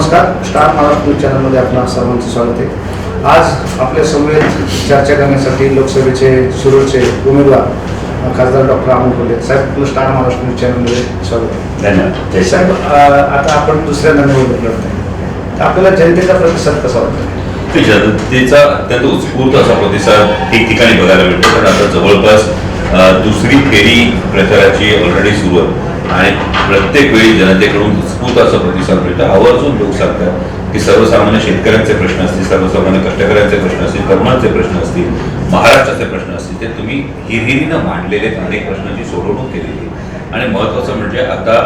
नमस्कार star Maharashtra news चॅनलमध्ये आपणा सर्वांचं स्वागत आहे. आज आपल्या समवेत चर्चा करण्यासाठी लोकसभेचे शिरूरचे उमेदवार खासदार डॉक्टर अमोल कोल्हे साहेब आपलं स्टार महाराष्ट्र न्यूज चॅनलमध्ये स्वागत आहे. धन्यवाद. साहेब आता आपण दुसऱ्यांदा निवडणूक लढत आहे तर आपल्याला जनतेचा प्रतिसाद कसा वाटतो? जनतेचा अत्यंत उत्स्फूर्त असा प्रतिसाद ठिकठिकाणी बघायला मिळतो कारण आता जवळपास दुसरी फेरी प्रचाराची ऑलरेडी सुरू आहे. आणि प्रत्येक वेळी जनतेकडून उत्स्फूर्त असा प्रतिसाद मिळतो. आवर्जून लोक सांगतात की सर्वसामान्य शेतकऱ्यांचे प्रश्न असतील सर्वसामान्य कष्टकऱ्यांचे प्रश्न असतील तरुणांचे प्रश्न असतील महाराष्ट्राचे प्रश्न असतील ते तुम्ही हिरहिरीनं मांडलेले अनेक प्रश्नांची सोडवणूक केलेली आणि महत्वाचं म्हणजे आता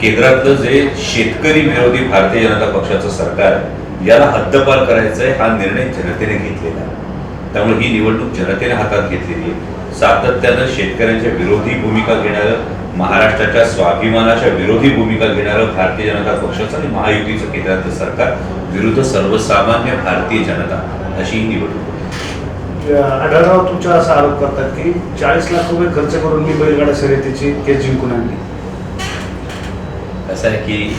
केंद्रातलं जे शेतकरी विरोधी भारतीय जनता पक्षाचं सरकार आहे याला हद्दपार करायचं आहे हा निर्णय जनतेने घेतलेला आहे. त्यामुळे ही निवडणूक जनतेने हातात घेतलेली आहे. सातत्यानं शेतकऱ्यांच्या विरोधी भूमिका घेणारं महाराष्ट्राच्या स्वाभिमानाच्या विरोधी भूमिका घेणारं भारतीय जनता पक्षाचं आणि महायुतीचं केंद्रातलं सरकार विरुद्ध सर्वसामान्य भारतीय जनता अशी ही निवडणूक. आढळराव तुमचा असा आरोप करतात की चाळीस लाख रुपये खर्च करून मी बैलगाडा शर्यतीची केस जिंकून आणली. कसं आहे की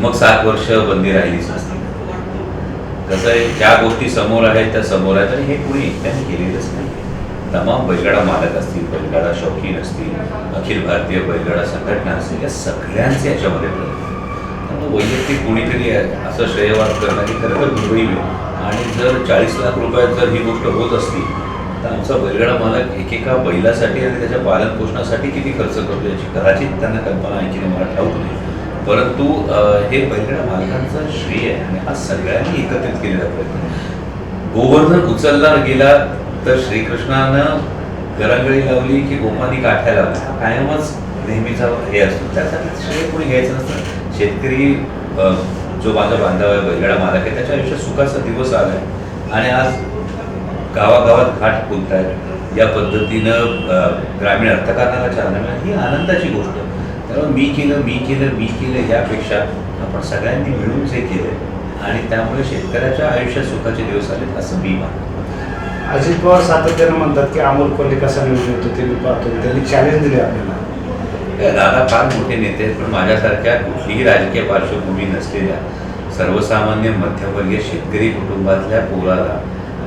मग सात वर्ष बंदी राहिलीच नसती. कसं आहे ज्या गोष्टी समोर आहेत त्या समोर आहेत आणि हे कुणी एकट्याने केलेलंच नाही. तमाम बैलगाडा मालक असतील बैलगाडा शौकीन असतील अखिल भारतीय बैलगाडा संघटना असतील या सगळ्यांचे याच्यामध्ये त्यामुळे वैयक्तिक कोणीतरी असं श्रेयवाद करणं हे खरं तर दुर्दैवी आणि जर चाळीस लाख रुपयात जर ही गोष्ट होत असती तर आमचा बैलगाडा मालक एकेका बैलासाठी आणि त्याच्या पालन पोषणासाठी किती खर्च करतो याची कदाचित त्यांना कल्पना आहे की मला ठाऊक नाही. परंतु हे बैलगाडा मालकांचं श्रेय आहे आणि हा सगळ्यांनी एकत्रित केलेला प्रयत्न गोवर्धन उचलला गेला तर श्रीकृष्णानं गरांगळी लावली की गोमानी काठ्या लावल्या कायमच नेहमीचा हे असतो. त्यासाठी श्रेय कोणी घ्यायचं नसतं. शेतकरी जो माझा बांधव आहे बैलगाडा मालक आहे त्याच्या आयुष्यात सुखाचा दिवस आलाय. आणि आज गावागावात घाट फुलत आहेत या पद्धतीनं ग्रामीण अर्थकारणाला चालना मिळाली. ही आनंदाची गोष्ट. त्यामुळे मी केलं मी केलं मी केलं यापेक्षा आपण सगळ्यांनी मिळून जे केलं आणि त्यामुळे शेतकऱ्याच्या आयुष्यात सुखाचे दिवस आले असं मी मानतो. अजित पवार सातत्यानं म्हणतात की अमोल कोल्हे कसा निवडून येतो ते मी पाहतो. त्यांनी चॅलेंज दिले आपल्याला. दादा फार मोठे नेते आहेत पण माझ्यासारख्या कुठलीही राजकीय पार्श्वभूमी नसलेल्या सर्वसामान्य मध्यमवर्गीय शेतकरी कुटुंबातल्या पोराला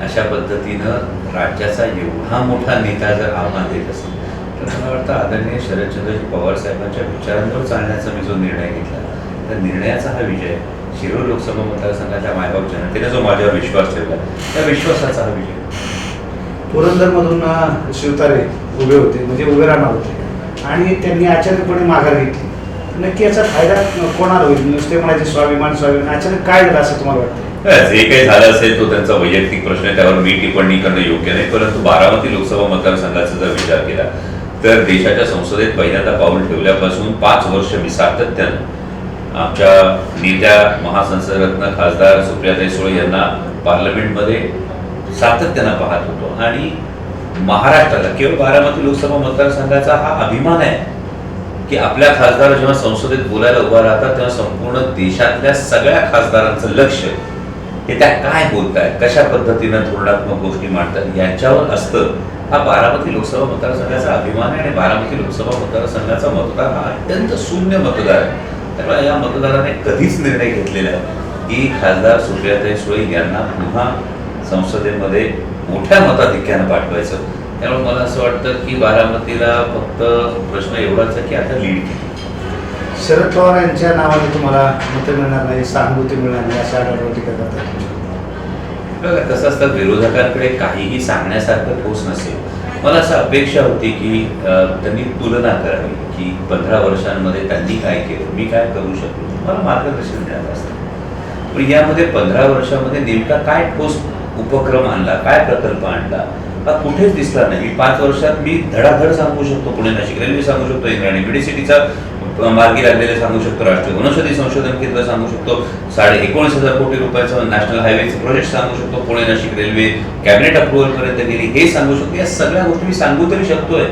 अशा पद्धतीनं राज्याचा एवढा मोठा नेता जर आव्हान देत असेल तर मला वाटतं आदरणीय शरदचंद्रजी पवार साहेबांच्या विचारांवर चालण्याचा मी जो निर्णय घेतला त्या निर्णयाचा हा विजय शिरोळ लोकसभा मतदारसंघाच्या मायबाप जनतेने जो माझ्यावर विश्वास ठेवला त्या विश्वासाचा हा विजय. पुरंदरमधून शिवतारे उभे होते म्हणजे उभे राहणार होते. आणि त्यांनी अचानकपणे माघार घेतली. नक्की याचा फायदा कोणाला होईल? नुसते म्हणायचे स्वाभिमान स्वाभिमान. अचानक काय झालं असं तुम्हाला वाटतं? जे काही झालं असेल तो त्यांचा वैयक्तिक प्रश्न आहे त्यावर मी टिप्पणी करणं योग्य नाही. परंतु बारामती लोकसभा मतदारसंघाचा जर विचार केला तर देशाच्या संसदेत पहिल्यांदा पाऊल ठेवल्यापासून पाच वर्ष मी सातत्यानं आमच्या नेत्या महासंसदरत्न खासदार सुप्रियाताई सुळे यांना पार्लमेंटमध्ये सातत्यानं पाहत होतो. आणि महाराष्ट्राला केवळ बारामती लोकसभा मतदारसंघाचा हा अभिमान आहे की आपल्या खासदार जेव्हा संसदेत बोलायला उभा राहतात तेव्हा संपूर्ण देशातल्या सगळ्या खासदारांचं लक्ष हे त्या काय बोलतायत कशा पद्धतीनं धोरणात्मक गोष्टी मांडतात यांच्यावर असतं हा बारामती लोकसभा मतदारसंघाचा अभिमान आहे. आणि बारामती लोकसभा मतदारसंघाचा मतदार हा अत्यंत शून्य मतदार आहे. त्यामुळे या मतदाराने कधीच निर्णय घेतलेला आहे की खासदार सुप्रियाताई सुळे यांना पुन्हा संसदेमध्ये मोठ्या मताधिक्यानं पाठवायचं. त्यामुळे मला असं वाटतं की बारामतीला फक्त प्रश्न एवढाच आहे की आता लीड किती शरद पवार यांच्या नावाने तुम्हाला मतं मिळणार नाही सहानुभूती मिळणार नाही अशा आढळराव टीका करतात बघा कसं असतं विरोधकांकडे काहीही सांगण्यासारखं ठोस नसेल. मला असं अपेक्षा होती की त्यांनी तुलना करावी की पंधरा वर्षांमध्ये त्यांनी काय केलं मी काय करू शकलो? मला मार्गदर्शन मिळालं असतं. पण यामध्ये पंधरा वर्षामध्ये नेमका काय ठोस उपक्रम आणला काय प्रकल्प आणला हा कुठेच दिसला नाही. पाच वर्षात मी धडाधड सांगू शकतो पुणे नाशिक रेल्वे सांगू शकतो इंद्रायणी मेडिसिटीचा मार्गी लागलेले सांगू शकतो राष्ट्रीय वनौषधी संशोधन केंद्र सांगू शकतो साडे एकोणीस हजार कोटी रुपयाचं नॅशनल हायवेचं प्रोजेक्ट सांगू शकतो Pune Nashik railway cabinet approval पर्यंत गेली हे सांगू शकतो. या सगळ्या गोष्टी मी सांगू तरी शकतोय.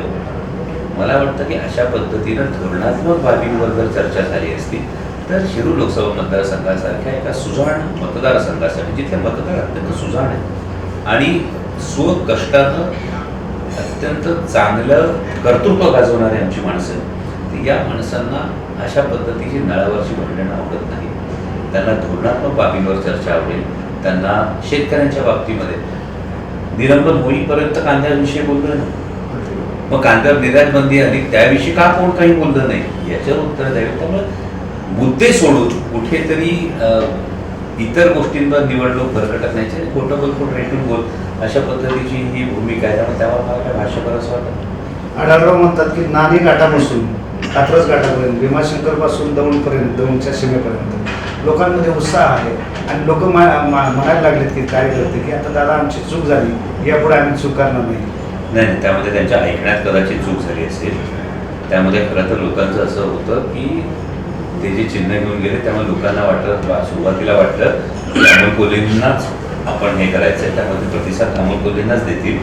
मला वाटतं की अशा पद्धतीनं धोरणात्मक बाबींवर जर चर्चा झाली असती तर शिरूर लोकसभा मतदारसंघासारख्या एका सुजाण मतदारसंघासाठी जिथे मतदार अत्यंत सुजाण आहे आणि स्वकष्टानं अत्यंत चांगलं कर्तृत्व गाजवणारे आमची माणसं तर या माणसांना अशा पद्धतीची नळावरची भांडणं आवडत नाही त्यांना धोरणात्मक बाबींवर चर्चा आवडेल त्यांना शेतकऱ्यांच्या बाबतीमध्ये निलंबन होईपर्यंत कांद्याविषयी बोललं नाही. मग कांद्यावर निर्यात बंदी आली त्याविषयी का कोण काही बोललं नाही? याच्यावर उत्तर द्यावे. त्यामुळे मुद्दे सोडून कुठेतरी इतर गोष्टींवर निवडणूक भरकटण्याची आणि खोटं बोल खोट रेटून बोल अशा पद्धतीची ही भूमिका आहे. त्यामुळे त्यावर मला काय भाष्य करावं वाटत? आढळराव म्हणतात की नाणी घाटापासून कात्रज घाटापर्यंत भीमाशंकरपासून दौंडपर्यंत दौंडच्या सीमेपर्यंत. लोकांमध्ये उत्साह आहे आणि लोक म्हणायला लागलेत की काय करते की आता दादा आमची चूक झाली यापुढे आम्ही चूक करणार नाही. नाही नाही, त्यामध्ये त्यांच्या ऐकण्यात कदाचित चूक झाली असेल. त्यामध्ये खरं तर लोकांचं असं होतं की ते जे चिन्ह घेऊन गेले त्यामुळे लोकांना वाटलं सुरुवातीला वाटलं अमोल कोलेंनाच आपण हे करायचं आहे त्यामुळे ते प्रतिसाद अमोल कोलेंनाच देतील.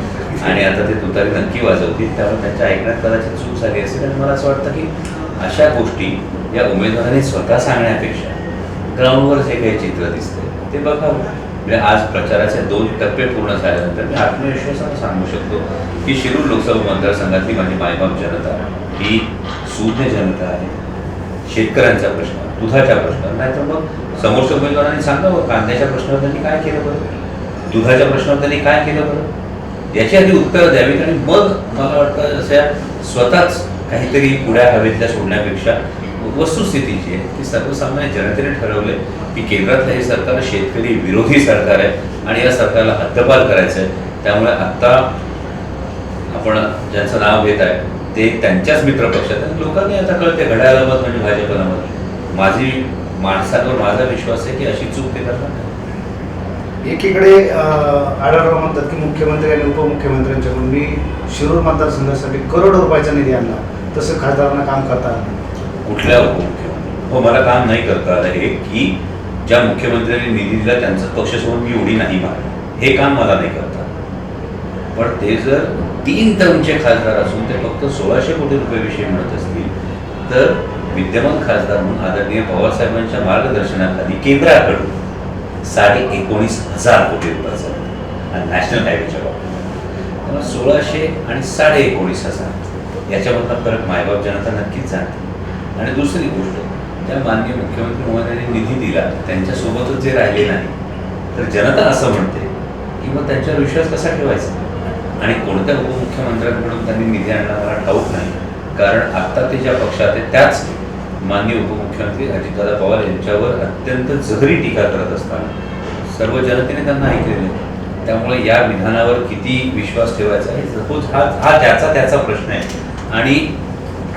आणि आता ते तुतारी नक्की वाजवतील. त्यामुळे त्यांच्या ऐकण्यात कदाचित चूक झाली असेल. आणि मला असं वाटतं की अशा गोष्टी या उमेदवाराने स्वतः सांगण्यापेक्षा ग्राउंडवर जे काही चित्र दिसते ते बघावं. म्हणजे आज प्रचाराचे दोन टप्पे पूर्ण झाल्यानंतर मी आत्मविश्वासानं सांगू शकतो की शिरूर लोकसभा मतदारसंघातली माझी मायबाप जनता ही सूज्ञ जनता आहे. शेतकऱ्यांचा प्रश्न दुधाच्या प्रश्न. नाहीतर मग समोरच्या उमेदवारांनी सांगावं कांद्याच्या प्रश्नावर त्यांनी काय केलं बरं? दुधाच्या प्रश्नावर त्यांनी काय केलं बरं? याची आधी उत्तरं द्यावीत आणि मग मला वाटतं अशा स्वतःच काहीतरी पुढ्या हवेतल्या सोडण्यापेक्षा वस्तुस्थितीची आहे. की सर्वसामान्य जनतेने ठरवले की केंद्रातलं हे सरकार शेतकरी विरोधी सरकार आहे आणि या सरकारला हद्दपार करायचं आहे त्यामुळे आत्ता आपण ज्यांचं नाव घेत आहे ते त्यांच्याच मित्रपक्षात आहेत. लोकांनी आता कळते घड्याळाला मत म्हणजे भाजपला मत माझी माणसांवर माझा विश्वास आहे की अशी चूक ते करणार. एकीकडे आढळराव म्हणतात की मुख्यमंत्री आणि उपमुख्यमंत्र्यांच्याकडून मी शिरूर मतदारसंघासाठी करोडो रुपयाचा निधी आणला तसं खासदारांना काम करता. कुठल्या उपमुख्यमंत्री हो मला काम नाही करता आलं हे की ज्या मुख्यमंत्र्यांनी निधी दिला त्यांचा पक्ष सोडून मी उडी नाही मारली हे काम मला नाही करता पण ते जर तीन टर्मचे खासदार असून ते फक्त सोळाशे कोटी रुपयाविषयी म्हणत असतील तर विद्यमान खासदार म्हणून आदरणीय पवारसाहेबांच्या मार्गदर्शनाखाली केंद्राकडून साडे एकोणीस हजार कोटी रुपयाचा आणि नॅशनल हायवेच्या बाबतीत. त्यामुळे सोळाशे आणि साडे एकोणीस हजार. याच्यामधला फरक मायबाप जनता नक्कीच जाणते. आणि दुसरी गोष्ट ज्या माननीय मुख्यमंत्री महोदयांनी निधी दिला त्यांच्यासोबतच जे राहिले नाही तर जनता असं म्हणते की मग त्यांच्यावर विश्वास कसा ठेवायचा? आणि कोणत्या उपमुख्यमंत्र्यांकडून त्यांनी निधी आणला मला ठाऊक नाही. कारण आत्ता ते ज्या पक्षात आहेत त्याच माननीय उपमुख्यमंत्री अजितदादा पवार यांच्यावर अत्यंत जहरी टीका करत असताना सर्व जनतेने त्यांना ऐकलेलं त्यामुळे या विधानावर किती विश्वास ठेवायचा हे सपोज हो, हा हा त्याचा त्याचा प्रश्न आहे. आणि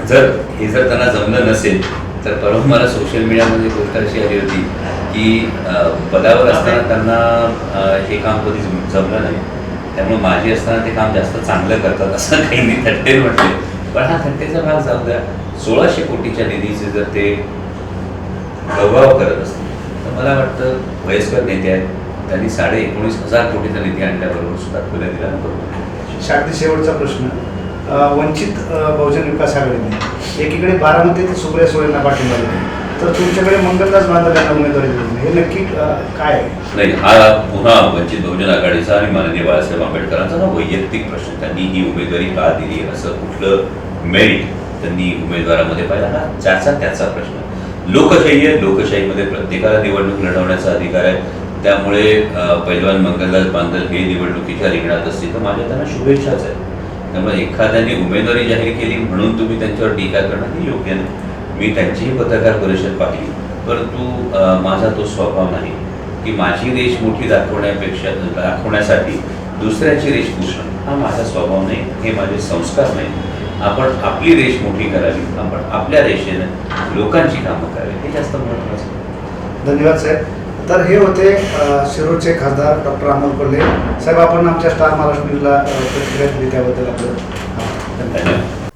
जर हे जर त्यांना जमलं नसेल तर परम मला सोशल मीडियामध्ये गोष्ट अशी आली होती की पदावर असताना त्यांना हे काम कधी जमलं नाही. त्यामुळे माझी असताना ते काम जास्त चांगलं करतात असं काही मी थट्टे म्हटले. पण हा थट्टेचा भाग जाऊ द्या. सोळाशे कोटीच्या निधीचे जर ते गौरव करत असतील तर मला वाटतं वयस्कर नेते आहेत. त्यांनी साडे एकोणीस हजार कोटीचा निधी आणल्याबरोबर सुद्धा खुल्या दिला नको शागदी शेवटचा प्रश्न. वंचित बहुजन विकास आघाडीने एकीकडे बारामती ते सुप्रिया सोळेंना पाठिंबा दिला. तर तुमच्याकडे मंगलदास बांधव उमेदवारी दिली हे नक्की काय नाही हा पुन्हा वंचित बहुजन आघाडीचा आणि माननीय बाळासाहेब आंबेडकरांचा ना वैयक्तिक प्रश्न. त्यांनी ही उमेदवारी का दिली? असं कुठलं मेरिट त्यांनी उमेदवारामध्ये पाहिला हा त्याचा त्याचा प्रश्न. लोकशाही आहे. लोकशाहीमध्ये प्रत्येकाला निवडणूक लढवण्याचा अधिकार आहे. त्यामुळे पैलवान मंगलदास बांधल हे निवडणुकीच्या रिंगणात असतील तर माझ्या त्यांना शुभेच्छाच आहेत. त्यामुळे एखाद्याने उमेदवारी जाहीर केली म्हणून तुम्ही त्यांच्यावर टीका करणं हे योग्य नाही. मी त्यांचीही पत्रकार परिषद पाहिली. परंतु माझा तो स्वभाव नाही की माझी रेष मोठी दाखवण्यापेक्षा दाखवण्यासाठी दुसऱ्याची रेष पुसणं हा माझा स्वभाव नाही हे माझे संस्कार नाही. आपण आपली रेष मोठी करावी आपण आपल्या रेषेनं लोकांची कामं करावी हे जास्त महत्त्वाचं आहे. धन्यवाद साहेब. तर हे होते शिरूरचे खासदार डॉक्टर अमोल कोल्हे. साहेब आपण आमच्या स्टार महाराष्ट्र न्यूजला प्रतिक्रिया दिली त्याबद्दल आपलं. धन्यवाद.